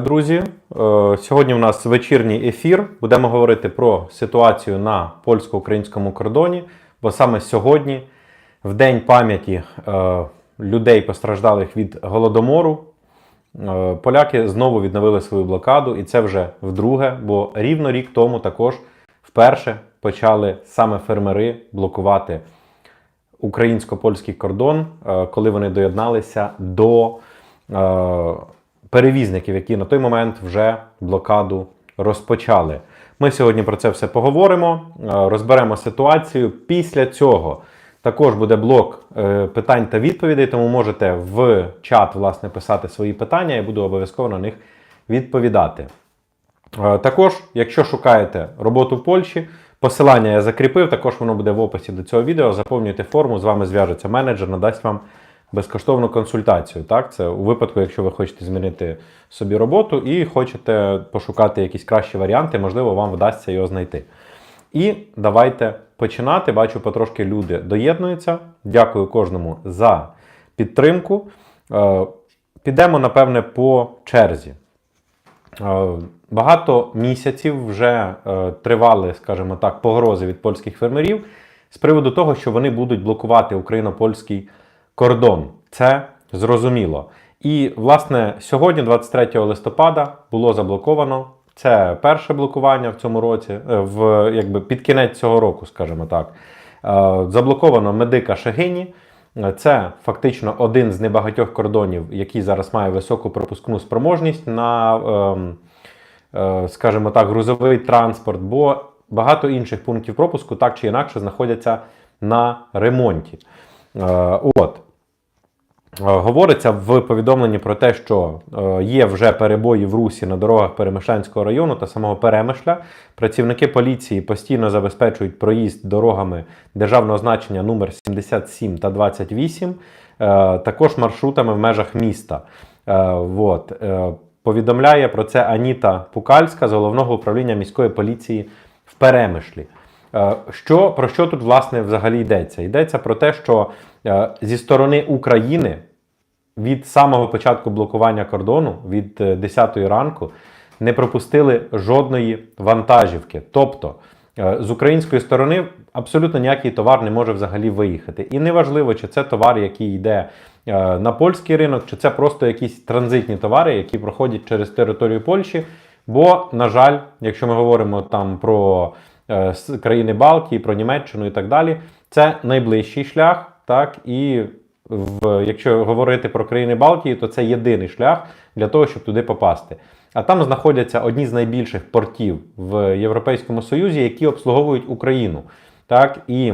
Друзі, Е, сьогодні у нас вечірній ефір. Будемо говорити про ситуацію на польсько-українському кордоні, бо саме сьогодні, в день пам'яті е, людей, постраждалих від голодомору, е, поляки знову відновили свою блокаду, і це вже вдруге, бо рівно рік тому також вперше почали саме фермери блокувати українсько-польський кордон, коли вони доєдналися до перевізників, які на той момент вже блокаду розпочали. Ми сьогодні про це все поговоримо, е, розберемо ситуацію. Після цього також буде блок е, питань та відповідей, тому можете в чат власне писати свої питання, я буду обов'язково на них відповідати. Е, Також, якщо шукаєте роботу в Польщі, посилання я закріпив, також воно буде в описі до цього відео. Заповнюйте форму, з вами зв'яжеться менеджер, надасть вам безкоштовну консультацію. Так? Це у випадку, якщо ви хочете змінити собі роботу і хочете пошукати якісь кращі варіанти, можливо, вам вдасться його знайти. І давайте починати. Бачу, потрошки люди доєднуються. Дякую кожному за підтримку. Е, Підемо, напевне, по черзі. Е, Багато місяців вже е, тривали, скажімо так, погрози від польських фермерів з приводу того, що вони будуть блокувати україно-польський кордон. Це зрозуміло. І, власне, сьогодні, 23 листопада, було заблоковано. Це перше блокування в цьому році, е, в якби під кінець цього року, скажімо так. Е, Заблоковано медика Шегині. Е, Це фактично один з небагатьох кордонів, який зараз має високу пропускну спроможність на, ем, е, скажімо так, грузовий транспорт, бо багато інших пунктів пропуску так чи інакше знаходяться на ремонті. От. Е, Говориться в повідомленні про те, що е, є вже перебої в русі на дорогах Перемишлянського району та самого Перемишля. Працівники поліції постійно забезпечують проїзд дорогами державного значення номер 77 та 28, е, також маршрутами в межах міста. Е, Повідомляє про це Аніта Пукальська з головного управління міської поліції в Перемишлі. Що, про що тут власне взагалі йдеться? Йдеться про те, що зі сторони України від самого початку блокування кордону, від е, 10 ранку, не пропустили жодної вантажівки. Тобто е, з української сторони абсолютно ніякий товар не може взагалі виїхати. І неважливо, чи це товар, який йде е, на польський ринок, чи це просто якісь транзитні товари, які проходять через територію Польщі. Бо, на жаль, якщо ми говоримо там про е, країни Балтії, про Німеччину і так далі, це найближчий шлях, так і в, якщо говорити про країни Балтії, то це єдиний шлях для того, щоб туди попасти. А там знаходяться одні з найбільших портів в Європейському Союзі, які обслуговують Україну. Так і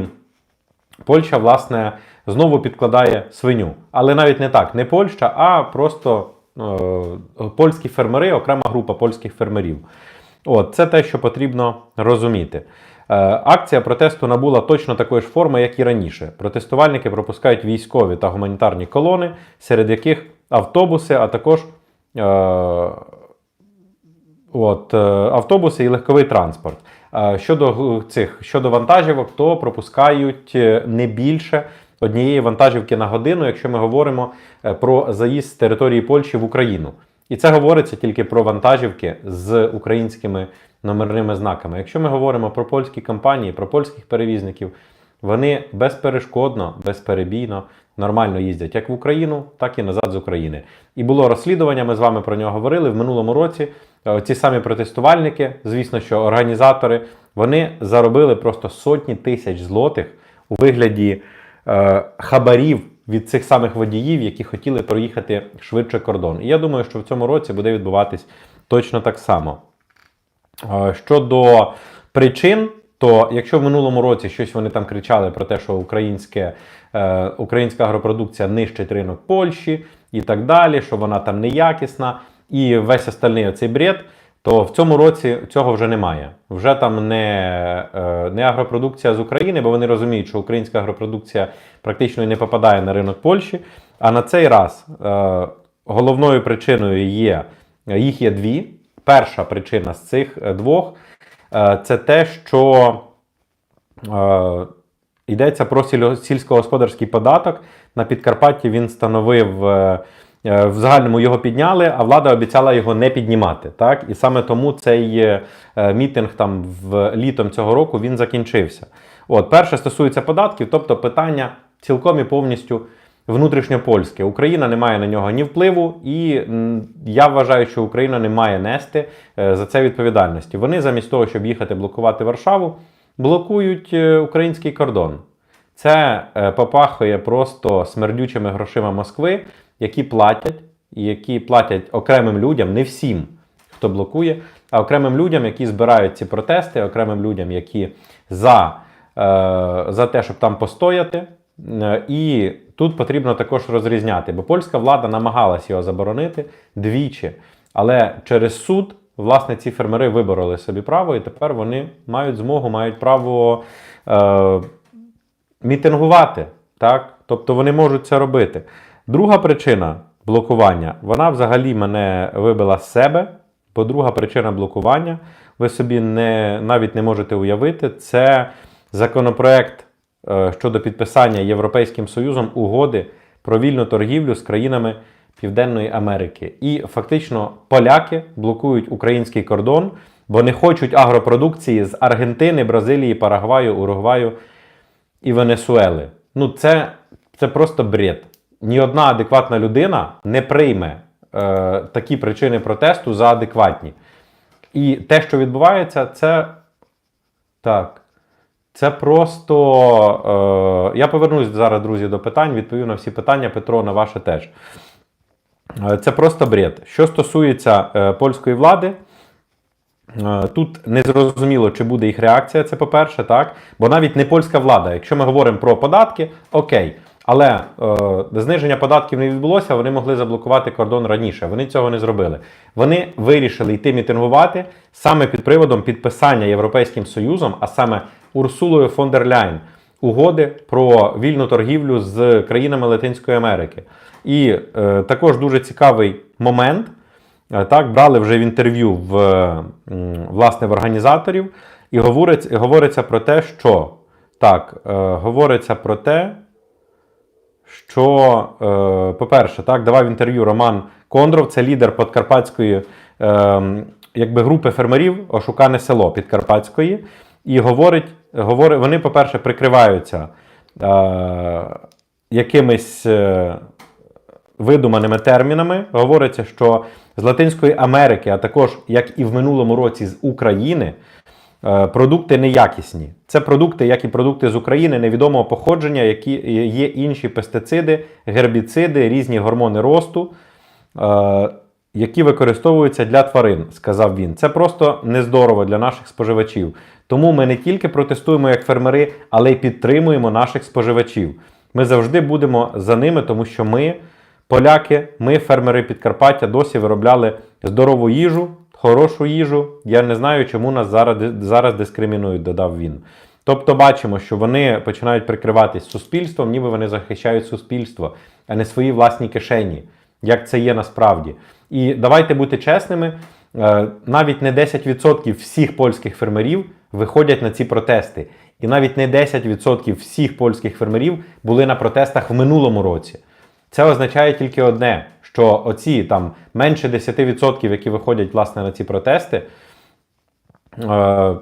Польща, власне, знову підкладає свиню. Але навіть не так, не Польща, а просто е, польські фермери, окрема група польських фермерів. От, це те, що потрібно розуміти. Е, Акція протесту набула точно такої ж форми, як і раніше. Протестувальники пропускають військові та гуманітарні колони, серед яких автобуси, а також е, от, е, автобуси і легковий транспорт. Е, Щодо цих щодо вантажівок, то пропускають не більше однієї вантажівки на годину, якщо ми говоримо про заїзд з території Польщі в Україну. І це говориться тільки про вантажівки з українськими номерними знаками. Якщо ми говоримо про польські компанії, про польських перевізників, вони безперешкодно, безперебійно, нормально їздять як в Україну, так і назад з України. І було розслідування, ми з вами про нього говорили в минулому році. Е, Ці самі протестувальники, звісно, що організатори, вони заробили просто сотні тисяч злотих у вигляді е, хабарів від цих самих водіїв, які хотіли проїхати швидше кордон. І я думаю, що в цьому році буде відбуватись точно так само. Щодо причин, то якщо в минулому році щось вони там кричали про те, що українське, е, українська агропродукція нищить ринок Польщі і так далі, що вона там неякісна, і весь остальний оцей бред, то в цьому році цього вже немає. Вже там не, е, не агропродукція з України, бо вони розуміють, що українська агропродукція практично не попадає на ринок Польщі. А на цей раз е, головною причиною є їх є дві. Перша причина з цих е, двох е, це те, що е, йдеться про сільськогосподарський податок. На Підкарпатті він становив В загальному його підняли, а влада обіцяла його не піднімати. Так? І саме тому цей мітинг там в літом цього року він закінчився. От, перше стосується податків, тобто питання цілком і повністю внутрішньопольське. Україна не має на нього ні впливу, і я вважаю, що Україна не має нести е, за це відповідальності. Вони замість того, щоб їхати блокувати Варшаву, блокують е, український кордон. Це е, попахує просто смердючими грошима Москви, які платять, і які платять окремим людям, не всім, хто блокує, а окремим людям, які збирають ці протести, окремим людям, які за, за те, щоб там постояти. І тут потрібно також розрізняти, бо польська влада намагалась його заборонити двічі, але через суд. Власне, ці фермери вибороли собі право, і тепер вони мають змогу, мають право е, мітингувати. Так? Тобто вони можуть це робити. Друга причина блокування, вона взагалі мене вибила з себе. Бо друга причина блокування, ви собі не, навіть не можете уявити, це законопроект щодо підписання Європейським Союзом угоди про вільну торгівлю з країнами Південної Америки. І фактично поляки блокують український кордон, бо не хочуть агропродукції з Аргентини, Бразилії, Парагваю, Уругваю і Венесуели. Ну, це, це просто бред. Ні одна адекватна людина не прийме е, такі причини протесту за адекватні. І те, що відбувається, це так. Це просто. Е, я повернусь зараз, друзі, до питань, відповів на всі питання, Петро, на ваше теж. Е, Це просто бред. Що стосується е, польської влади, Е, Тут не зрозуміло, чи буде їх реакція, це по-перше, так. Бо навіть не польська влада. Якщо ми говоримо про податки, окей. Але е, зниження податків не відбулося, вони могли заблокувати кордон раніше. Вони цього не зробили. Вони вирішили йти мітингувати саме під приводом підписання Європейським Союзом, а саме Урсулою фон дер Ляйн, угоди про вільну торгівлю з країнами Латинської Америки. І е, також дуже цікавий момент. Е, Так, брали вже в інтерв'ю в власне в організаторів, і говориться, говориться про те, що так, е, говориться про те, що, е, по-перше, так, давав інтерв'ю Роман Кондров, це лідер Подкарпатської е, якби, групи фермерів Ошукане село Підкарпатської. І говорить, говорить вони, по-перше, прикриваються е, якимись. Видуманими термінами. Говориться, що з Латинської Америки, а також як і в минулому році з України, продукти неякісні. Це продукти, як і продукти з України невідомого походження, які є інші пестициди, гербіциди, різні гормони росту. е, Які використовуються для тварин, сказав він. Це просто нездорово для наших споживачів. Тому ми не тільки протестуємо як фермери, але й підтримуємо наших споживачів. Ми завжди будемо за ними, тому що ми, поляки, ми, фермери Підкарпаття, досі виробляли здорову їжу, хорошу їжу. Я не знаю, чому нас зараз, зараз дискримінують, додав він. Тобто бачимо, що вони починають прикриватись суспільством, ніби вони захищають суспільство, а не свої власні кишені, як це є насправді. І давайте бути чесними, е, навіть не 10% всіх польських фермерів виходять на ці протести. І навіть не 10% всіх польських фермерів були на протестах в минулому році. Це означає тільки одне: що оці там менше 10%, які виходять власне на ці протести, е,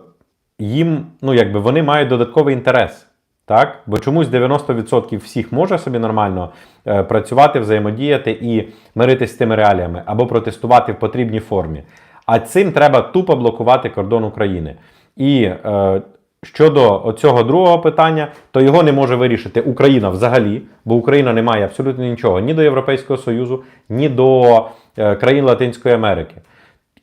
їм, ну якби вони мають додатковий інтерес. Так? Бо чомусь 90% всіх може собі нормально е, працювати, взаємодіяти і миритись з тими реаліями або протестувати в потрібній формі. А цим треба тупо блокувати кордон України. І е, щодо цього другого питання, то його не може вирішити Україна взагалі, бо Україна не має абсолютно нічого ні до Європейського Союзу, ні до е, країн Латинської Америки.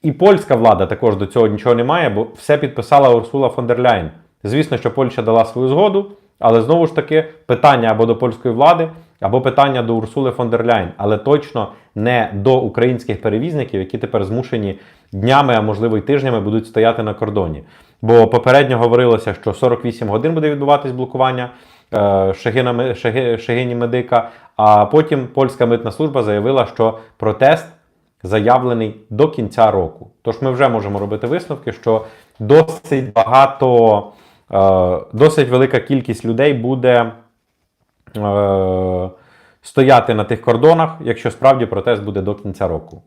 І польська влада також до цього нічого не має, бо все підписала Урсула фон дер Ляйн. Звісно, що Польща дала свою згоду, але знову ж таки питання або до польської влади, або питання до Урсули фон дер Ляйн, але точно не до українських перевізників, які тепер змушені днями, а можливо й тижнями будуть стояти на кордоні. Бо попередньо говорилося, що 48 годин буде відбуватись блокування е, Шегина, Ме- Шеги- Медика, а потім польська митна служба заявила, що протест заявлений до кінця року. Тож ми вже можемо робити висновки, що досить багато, е, досить велика кількість людей буде е, стояти на тих кордонах, якщо справді протест буде до кінця року.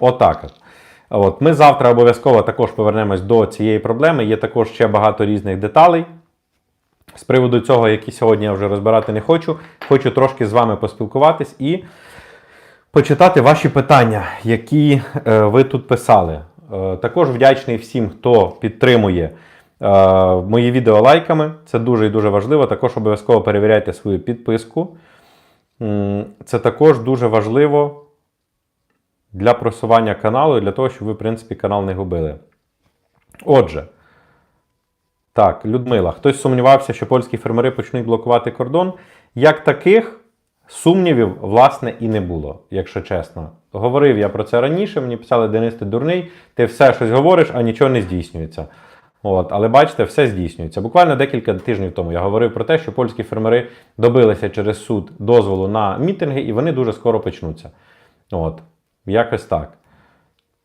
Отак. От. От. Ми завтра обов'язково також повернемось до цієї проблеми. Є також ще багато різних деталей. З приводу цього, які сьогодні я вже розбирати не хочу, хочу трошки з вами поспілкуватись і почитати ваші питання, які е, ви тут писали. Е, також вдячний всім, хто підтримує е, мої відео лайками. Це дуже і дуже важливо. Також обов'язково перевіряйте свою підписку. Це також дуже важливо для просування каналу для того, щоб ви, в принципі, канал не губили. Отже. Так, Людмила, хтось сумнівався, що польські фермери почнуть блокувати кордон. Як таких сумнівів, власне, і не було, якщо чесно. Говорив я про це раніше, мені писали Денис, ти дурний, ти все щось говориш, а нічого не здійснюється. От, але бачите, все здійснюється. Буквально декілька тижнів тому я говорив про те, що польські фермери добилися через суд дозволу на мітинги, і вони дуже скоро почнуться. От, якось так.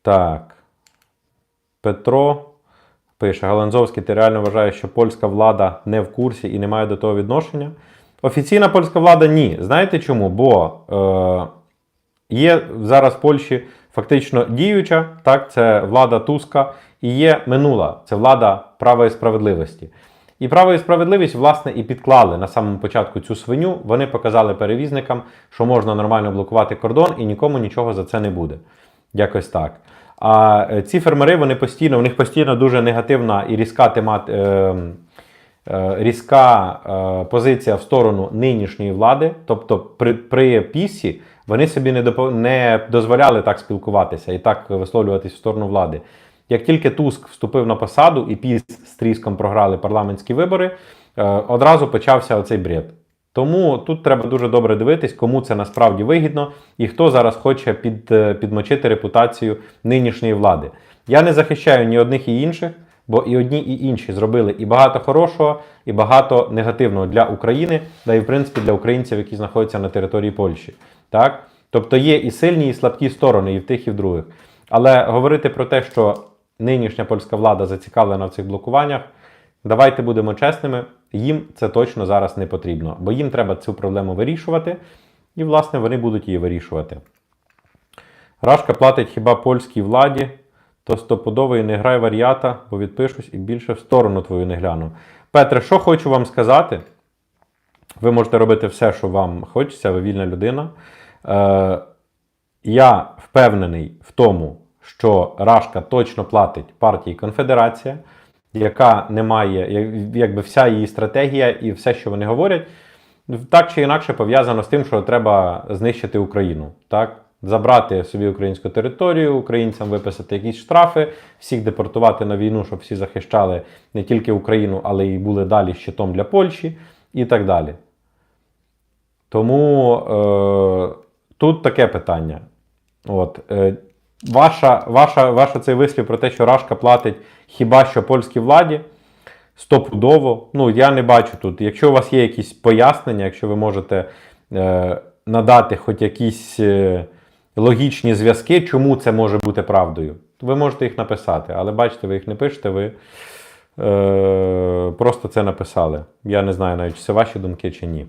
Так. Петро. Пише Галанзовський, ти реально вважаєш, що польська влада не в курсі і не має до того відношення? Офіційна польська влада ні. Знаєте чому? Бо е, є зараз в Польщі фактично діюча, так, це влада Туска, і є минула, це влада права і справедливості. І право і справедливість, власне, і підклали на самому початку цю свиню. Вони показали перевізникам, що можна нормально блокувати кордон і нікому нічого за це не буде. Якось так. А е, ці фермери вони постійно, у них постійно дуже негативна і різка темат, е, е, різка е, позиція в сторону нинішньої влади. Тобто при, при пісі вони собі не, допо, не дозволяли так спілкуватися і так висловлюватись в сторону влади. Як тільки Туск вступив на посаду і піс з тріском програли парламентські вибори, е, одразу почався оцей бред. Тому тут треба дуже добре дивитись, кому це насправді вигідно і хто зараз хоче під, е, підмочити репутацію нинішньої влади. Я не захищаю ні одних і інших, бо і одні, і інші зробили і багато хорошого, і багато негативного для України, да і в принципі для українців, які знаходяться на території Польщі. Так? Тобто є і сильні, і слабкі сторони, і в тих, і в других. Але говорити про те, що нинішня польська влада зацікавлена в цих блокуваннях, давайте будемо чесними їм це точно зараз не потрібно, бо їм треба цю проблему вирішувати, і, власне, вони будуть її вирішувати. Рашка платить хіба польській владі, то стопудовий не грай варіата, бо відпишусь і більше в сторону твою не гляну. Петре, що хочу вам сказати? Ви можете робити все, що вам хочеться, ви вільна людина. Е, Я впевнений в тому, що Рашка точно платить партії Конфедерація яка не має, якби вся її стратегія і все, що вони говорять, так чи інакше пов'язано з тим, що треба знищити Україну. так? Забрати собі українську територію, українцям виписати якісь штрафи, всіх депортувати на війну, щоб всі захищали не тільки Україну, але й були далі щитом для Польщі і так далі. Тому е, тут таке питання. От, е, Ваша, ваша, ваша цей вислів про те, що Рашка платить хіба що польській владі стопудово. Ну, я не бачу тут. Якщо у вас є якісь пояснення, якщо ви можете е, надати хоч якісь е, логічні зв'язки, чому це може бути правдою, ви можете їх написати. Але бачите, ви їх не пишете, ви е, просто це написали. Я не знаю навіть, це ваші думки чи ні.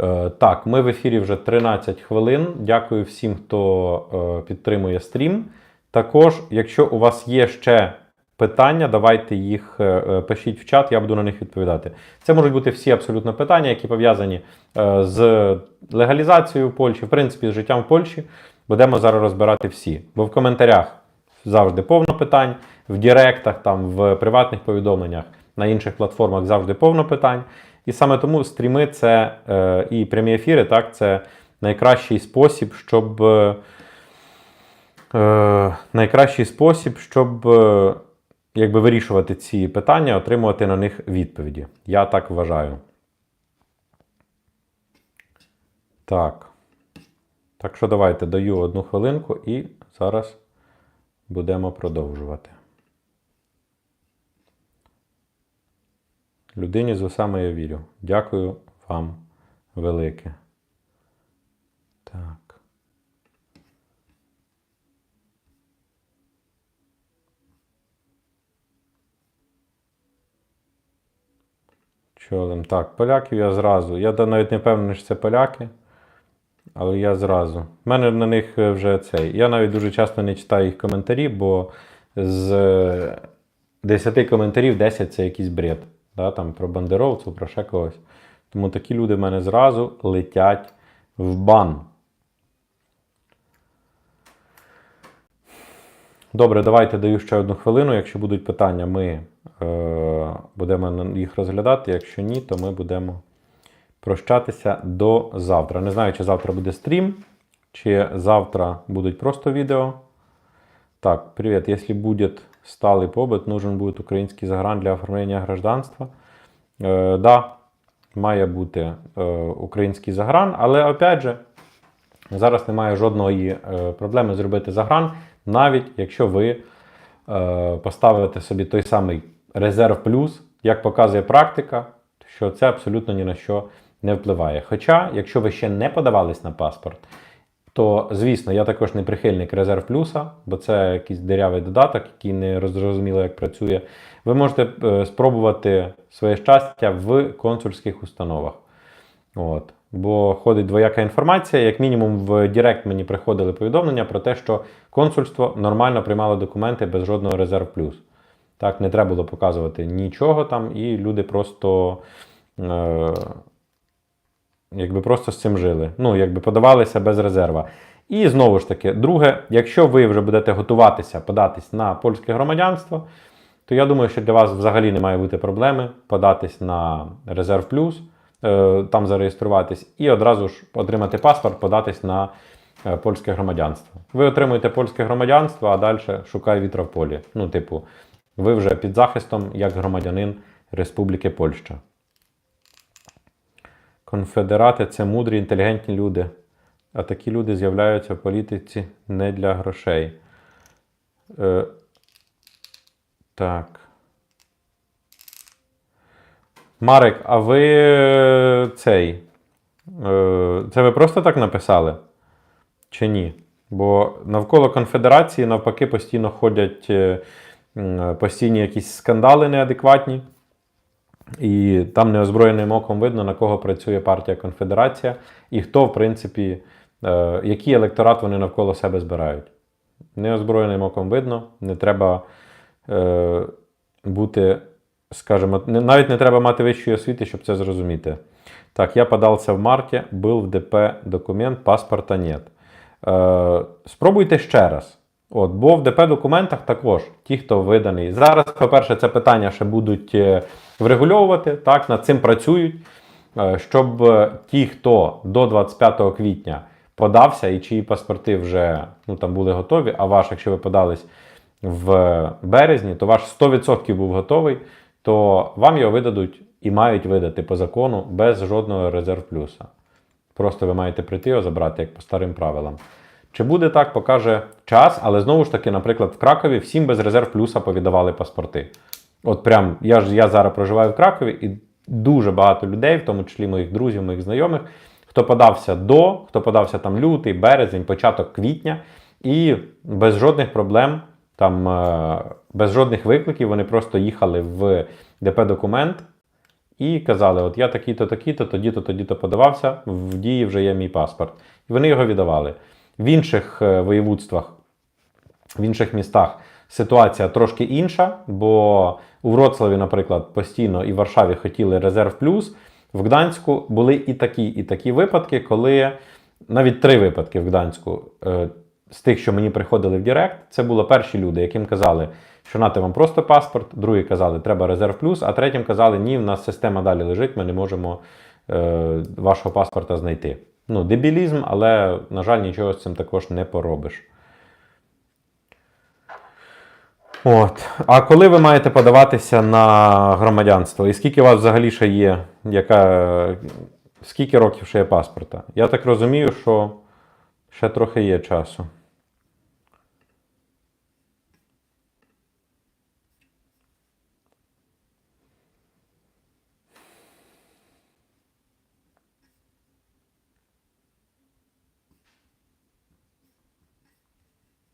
Е, так, ми в ефірі вже 13 хвилин. Дякую всім, хто е, підтримує стрім. Також, якщо у вас є ще питання, давайте їх е, пишіть в чат, я буду на них відповідати. Це можуть бути всі абсолютно питання, які пов'язані з легалізацією в Польщі, в принципі, з життям в Польщі. Будемо зараз розбирати всі. Бо в коментарях завжди повно питань, в Директах, там, в приватних повідомленнях, на інших платформах завжди повно питань. І саме тому стріми це е, і прямі ефіри, так, це найкращий спосіб, щоб е, найкращий спосіб, щоб е, якби вирішувати ці питання, отримувати на них відповіді. Я так вважаю. Так. Так що давайте даю одну хвилинку і зараз будемо продовжувати. Людині з усами я вірю. Дякую вам велике. Так. Пчолем. Так, поляків я зразу. Я навіть не впевнений, що це поляки. Але я зразу. У мене на них е, вже цей. Я навіть дуже часто не читаю їх коментарі, бо з е, 10 коментарів 10 це якийсь бред. Да, там, про бандеровців, про ще когось. Тому такі люди в мене зразу летять в бан. Добре, давайте даю ще одну хвилину. Якщо будуть питання, ми е, будемо їх розглядати. Якщо ні, то ми будемо прощатися до завтра. Не знаю, чи завтра буде стрім, чи завтра будуть просто відео. Так, привет. Если будет сталый побыт, нужен будет український загран для оформлення гражданства. Е, да, має бути е, український загран, але опять же, зараз немає жодної е, проблеми зробити загран, навіть якщо ви е, поставите собі той самий резерв плюс, як показує практика, що це абсолютно ні на що не впливає. Хоча, якщо ви ще не подавались на паспорт, то звісно, я також не прихильник резерв плюса, бо це якийсь дирявий додаток, який не зрозуміло, як працює. Ви можете е, спробувати своє щастя в консульських установах. От. Бо ходить двояка інформація. Як мінімум, в Директ мені приходили повідомлення про те, що консульство нормально приймало документи без жодного резерв плюс. Так, не треба було показувати нічого там, і люди просто. Е- якби просто з цим жили. Ну, якби подавалися без резерва. І знову ж таки, друге, якщо ви вже будете готуватися податись на польське громадянство, то я думаю, що для вас взагалі не має бути проблеми податись на резерв плюс, е, там зареєструватись, і одразу ж отримати паспорт, податись на е, польське громадянство. Ви отримуєте польське громадянство, а далі шукай вітра в полі. Ну, типу, ви вже під захистом як громадянин Республіки Польща. Конфедерати це мудрі, інтелігентні люди. А такі люди з'являються в політиці не для грошей. Е, так. Марик, а ви е, цей. Е, це ви просто так написали? Чи ні? Бо навколо конфедерації навпаки постійно ходять е, постійні якісь скандали неадекватні. І там неозброєним оком видно, на кого працює партія Конфедерація, і хто, в принципі, е, який електорат вони навколо себе збирають. Неозброєним оком видно, не треба е, бути, скажімо, навіть не треба мати вищої освіти, щоб це зрозуміти. Так, я подався в марті, був в ДП документ, паспорта нет. Е, спробуйте ще раз. От, бо в ДП документах також ті, хто виданий. Зараз, по-перше, це питання ще будуть е, врегульовувати, так, над цим працюють, е, щоб е, ті, хто до 25 квітня подався і чиї паспорти вже ну, там були готові, а ваш, якщо ви подались в березні, то ваш 100% був готовий, то вам його видадуть і мають видати по закону без жодного резерв плюса. Просто ви маєте прийти його забрати, як по старим правилам. Чи буде так, покаже час, але знову ж таки, наприклад, в Кракові всім без резерв плюса повідавали паспорти. От прям я ж я зараз проживаю в Кракові, і дуже багато людей, в тому числі моїх друзів, моїх знайомих, хто подався до, хто подався там лютий, березень, початок квітня, і без жодних проблем, там е, без жодних викликів, вони просто їхали в ДП документ і казали: От я такий-то, такий-то, тоді-то, тоді-то подавався, в дії вже є мій паспорт. І вони його віддавали. В інших е, воєводствах, в інших містах ситуація трошки інша, бо у Вроцлаві, наприклад, постійно і в Варшаві хотіли резерв плюс. В Гданську були і такі, і такі випадки, коли навіть три випадки в Гданську. е, З тих, що мені приходили в Директ, це були перші люди, яким казали, що нате вам просто паспорт, другі казали, треба резерв плюс, а третім казали, ні, в нас система далі лежить, ми не можемо е, вашого паспорта знайти. Ну, дебілізм, але, на жаль, нічого з цим також не поробиш. От. А коли ви маєте подаватися на громадянство? І скільки у вас взагалі ще є? Яка... Скільки років ще є паспорта? Я так розумію, що ще трохи є часу.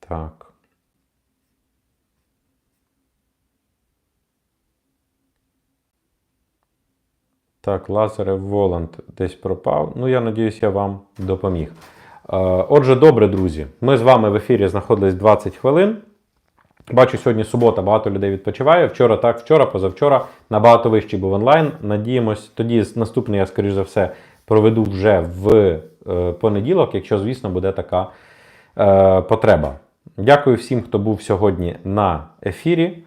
Так. Так, Лазарев Воланд десь пропав. Ну, я надіюсь, я вам допоміг. Е, Отже, добре, друзі. Ми з вами в ефірі знаходились 20 хвилин. Бачу, сьогодні субота, багато людей відпочиває. Вчора так, вчора, позавчора набагато вищий був онлайн. Надіємось, тоді наступний я, скоріш за все, проведу вже в е, понеділок, якщо, звісно, буде така е, потреба. Дякую всім, хто був сьогодні на ефірі.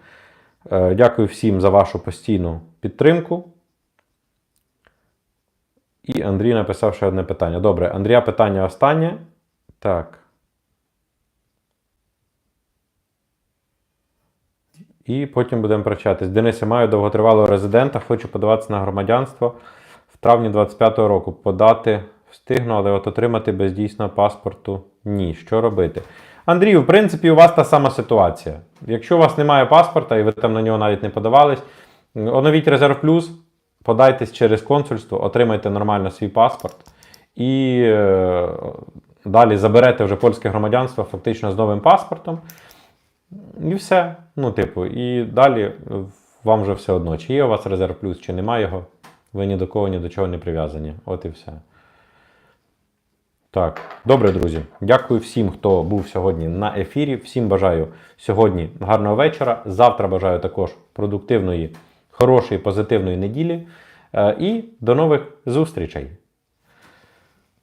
Дякую всім за вашу постійну підтримку. І Андрій написав ще одне питання. Добре, Андрія питання останнє. Так. І потім будемо прощатись. Денисе, маю довготривалого резидента, хочу подаватися на громадянство в травні 25-го року. Подати встигну, але от отримати без дійсного паспорту ні. Що робити? Андрію, в принципі, у вас та сама ситуація. Якщо у вас немає паспорта і ви там на нього навіть не подавались, оновіть Резерв Плюс, подайтесь через консульство, отримайте нормально свій паспорт і е, далі заберете вже польське громадянство фактично з новим паспортом. І все. Ну, типу, і далі вам вже все одно, чи є у вас резерв плюс, чи немає його. Ви ні до кого, ні до чого не прив'язані. От і все. Так, добре, друзі. Дякую всім, хто був сьогодні на ефірі. Всім бажаю сьогодні гарного вечора. Завтра бажаю також продуктивної, хорошої, позитивної неділі. Е, І до нових зустрічей!